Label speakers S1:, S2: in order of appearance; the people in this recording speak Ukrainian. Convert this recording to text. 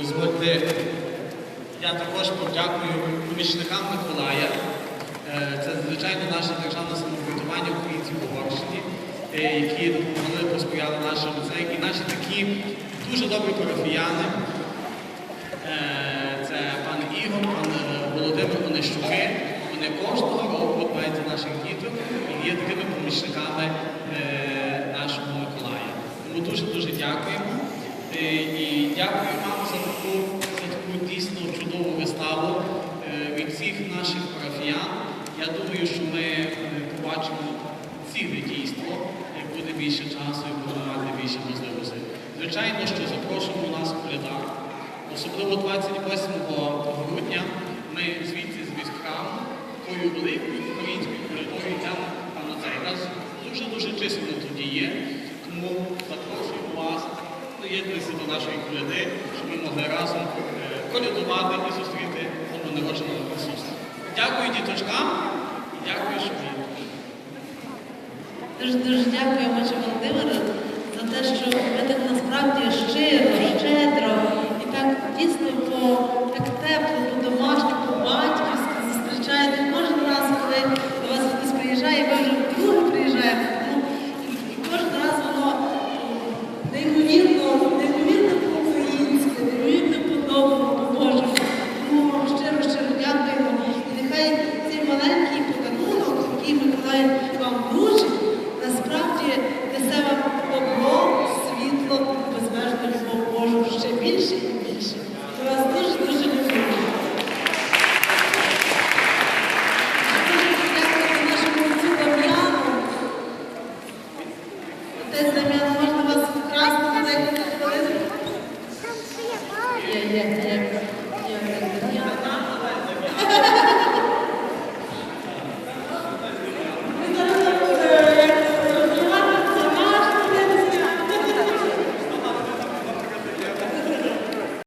S1: Дозвольте, я також подякую помічникам Миколая. Е, Це, звичайно, наше державне самоврядування українців в Угорщині, е, які допомогли, посприяли нашому це і наші такі дуже добрі парафіяни. Е, Це пан Ігор, пан Володимир Онищуки. Вони кожного року дбають за наших діток і є такими помічниками е, нашого Миколая. Тому дуже-дуже дякуємо. Е, І дякую вам за таку, за таку дійсно чудову виставу е, від всіх наших парафіян. Я думаю, що ми е, побачимо ціле дійство, як буде більше часу і будемо мати більше можливостей. Звичайно, що запрошуємо нас в коляда. Особливо 28 грудня ми звідси з храму такою великою українською коридорою йдемо там на цей раз. Дуже-дуже численно тоді є. Тому запрошуємо вас, доєднуйтеся до нашої коляди, щоб ми могли разом е, колядувати і зустріти новонародженого Ісуса. Дякую діточкам Дякую, що ви.
S2: Дуже дуже дякую, Маче Володимире, за те, що ви так насправді щиро.